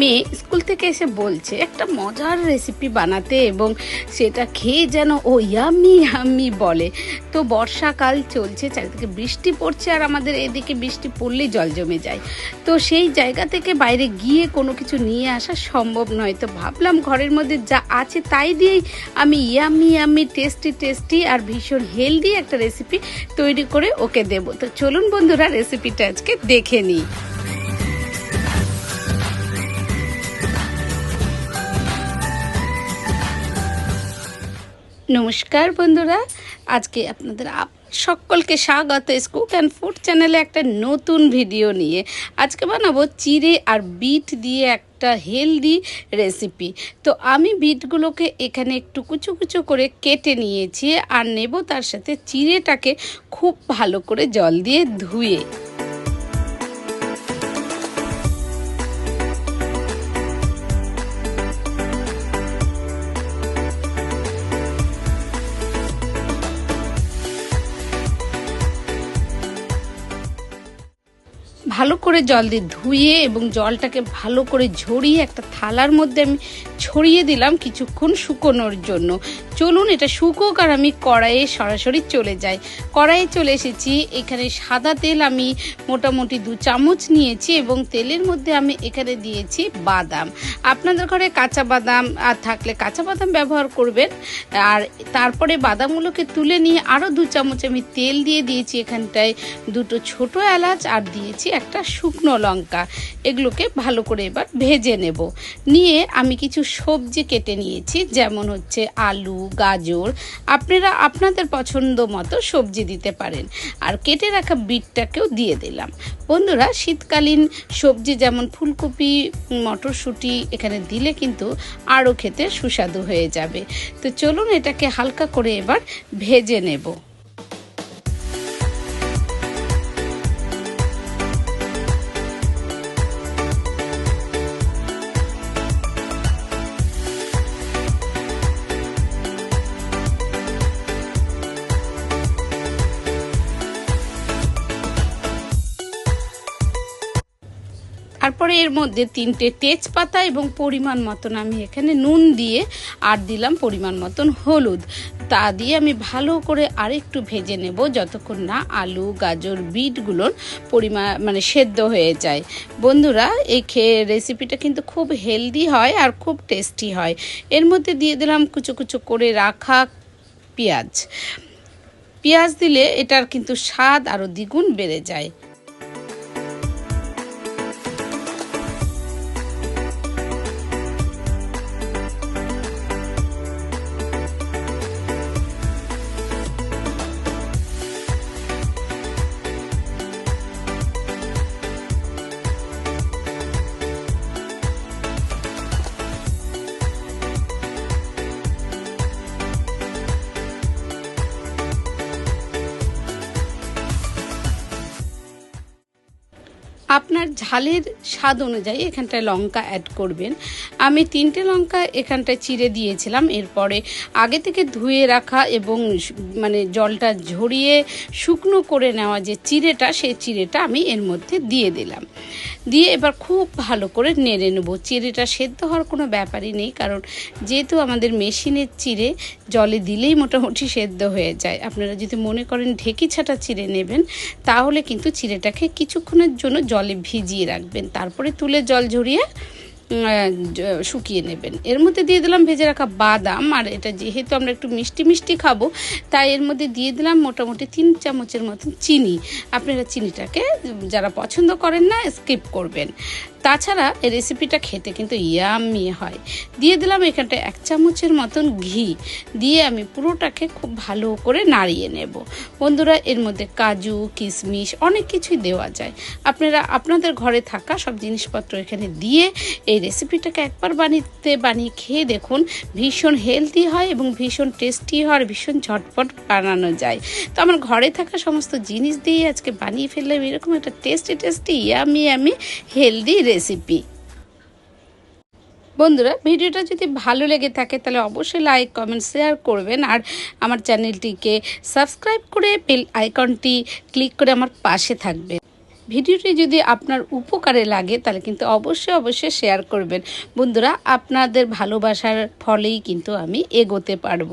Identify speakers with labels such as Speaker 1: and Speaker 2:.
Speaker 1: মেয়ে স্কুল থেকে এসে বলছে, একটা মজার রেসিপি বানাতে এবং সেটা খেয়ে যেন ও ইয়ামি ইয়ামি বলে। তো বর্ষাকাল চলছে, চারিদিকে বৃষ্টি পড়ছে আর আমাদের এদিকে বৃষ্টি পড়লেই জল জমে যায়। তো সেই জায়গা থেকে বাইরে গিয়ে কোনো কিছু নিয়ে আসা সম্ভব নয়। তো ভাবলাম ঘরের মধ্যে যা আছে তাই দিয়েই আমি ইয়ামি ইয়ামি টেস্টি টেস্টি আর ভীষণ হেলদি একটা রেসিপি তৈরি করে ওকে দেবো। তো চলুন বন্ধুরা রেসিপিটা আজকে দেখে নিই। নমস্কার বন্ধুরা। আজকে আপনাদের আপ- সকলকে স্বাগত স্কুক অ্যান্ড ফুড চ্যানেলে একটা নতুন ভিডিও নিয়ে। আজকে বানাবো চিড়ে আর বিট দিয়ে একটা হেলদি রেসিপি। তো আমি বিটগুলোকে এখানে একটু কুচু কুচু করে কেটে নিয়েছি আর নেব তার সাথে চিড়েটাকে খুব ভালো করে জল দিয়ে ধুয়ে। ভালো করে জল দিয়ে ধুয়ে এবং জলটাকে ভালো করে ঝরিয়ে একটা থালার মধ্যে আমি ছড়িয়ে দিলাম কিছুক্ষণ শুকোনোর জন্য। চলুন এটা শুকোক আর আমি কড়াইয়ে সরাসরি চলে যাই। কড়াইয়ে চলে এসেছি। এখানে সাদা তেল আমি মোটামুটি দু চামচ নিয়েছি এবং তেলের মধ্যে আমি এখানে দিয়েছি বাদাম। আপনাদের ঘরে কাঁচা বাদাম আর থাকলে কাঁচা বাদাম ব্যবহার করবেন। আর তারপরে বাদামগুলোকে তুলে নিয়ে আরও দু চামচ আমি তেল দিয়ে দিয়েছি এখানটায়। দুটো ছোট এলাচ আর দিয়েছি একটা শুকনো লঙ্কা, এগুলোকে ভালো করে এবার ভেজে নেব। নিয়ে আমি কিছু সবজি কেটে নিয়েছি, যেমন হচ্ছে আলু, গাজর। আপনারা আপনাদের পছন্দ মতো সবজি দিতে পারেন। আর কেটে রাখা বিটটাকেও দিয়ে দিলাম। বন্ধুরা, শীতকালীন সবজি যেমন ফুলকপি, মটরশুঁটি এখানে দিলে কিন্তু আরও খেতে সুস্বাদু হয়ে যাবে। তো চলুন এটাকে হালকা করে এবার ভেজে নেব। তারপরে এর মধ্যে তিনটে তেজপাতা এবং পরিমাণ মতন আমি এখানে নুন দিয়ে আর দিলাম পরিমাণ মতন হলুদ। তা দিয়ে আমি ভালো করে আরেকটু ভেজে নেব যতক্ষণ না আলু, গাজর, বিটগুলোর পরিমাণ মানে সেদ্ধ হয়ে যায়। বন্ধুরা, এই খেয়ে রেসিপিটা কিন্তু খুব হেলদি হয় আর খুব টেস্টি হয়। এর মধ্যে দিয়ে দিলাম কুচো কুচো করে রাখা পেঁয়াজ। পেঁয়াজ দিলে এটার কিন্তু স্বাদ আরও দ্বিগুণ বেড়ে যায়। আপনার ঝালের স্বাদ অনুযায়ী এখানটায় লঙ্কা অ্যাড করবেন। আমি তিনটে লঙ্কা এখানটায় চিড়ে দিয়েছিলাম। এরপরে আগে থেকে ধুয়ে রাখা এবং মানে জলটা ঝরিয়ে শুকনো করে নেওয়া যে চিড়েটা, সেই চিড়েটা আমি এর মধ্যে দিয়ে দিলাম। দিয়ে এবার খুব ভালো করে নেড়ে নেব। চিড়েটা সেদ্ধ হওয়ার কোনো ব্যাপারই নেই, কারণ যেহেতু আমাদের মেশিনের চিড়ে, জলে দিলেই মোটামুটি সেদ্ধ হয়ে যায়। আপনারা যদি মনে করেন ঢেকি ছাটা চিড়ে নেবেন, তাহলে কিন্তু চিড়েটাকে কিছুক্ষণের জন্য জলে ভিজিয়ে রাখবেন। তারপরে তুলে জল ঝরিয়ে শুকিয়ে নেবেন। এর মধ্যে দিয়ে দিলাম ভেজে রাখা বাদাম, আর এটা যেহেতু আমরা একটু মিষ্টি মিষ্টি খাব, তাই এর মধ্যে দিয়ে দিলাম মোটামুটি তিন চামচের মতন চিনি। আপনারা চিনিটাকে যারা পছন্দ করেন না, স্কিপ করবেন। তাছাড়া এই রেসিপিটা খেতে কিন্তু ইয়ামি হয়। দিয়ে দিলাম এখানটা এক চামচের মতন ঘি। দিয়ে আমি পুরোটাকে খুব ভালো করে নাড়িয়ে নেব। বন্ধুরা, এর মধ্যে কাজু, কিশমিশ অনেক কিছুই দেওয়া যায়। আপনারা, আপনাদের ঘরে থাকা সব জিনিসপত্র এখানে দিয়ে এই রেসিপিটাকে একবার বানিয়ে বানিয়ে খেয়ে দেখুন। ভীষণ হেলদি হয় এবং ভীষণ টেস্টি হয় আর ভীষণ ঝটপট বানানো যায়। তো আমার ঘরে থাকা সমস্ত জিনিস দিয়ে আজকে বানিয়ে ফেললাম। এরকম একটা টেস্টি টেস্টি ইয়ামি আমি হেলদি রেসিপি বন্ধুরা, ভিডিওটা যদি ভালো লেগে থাকে, তাহলে অবশ্যই লাইক কমেন্ট শেয়ার করবেন। আর আমার চ্যানেলটিকে সাবস্ক্রাইব করে বেল আইকনটি ক্লিক করে আমার পাশে থাকবেন। ভিডিওটি যদি আপনার উপকারে লাগে, তাহলে কিন্তু অবশ্যই অবশ্যই শেয়ার করবেন। বন্ধুরা, আপনাদের ভালোবাসার ফলেই কিন্তু আমি এগোতে পারব।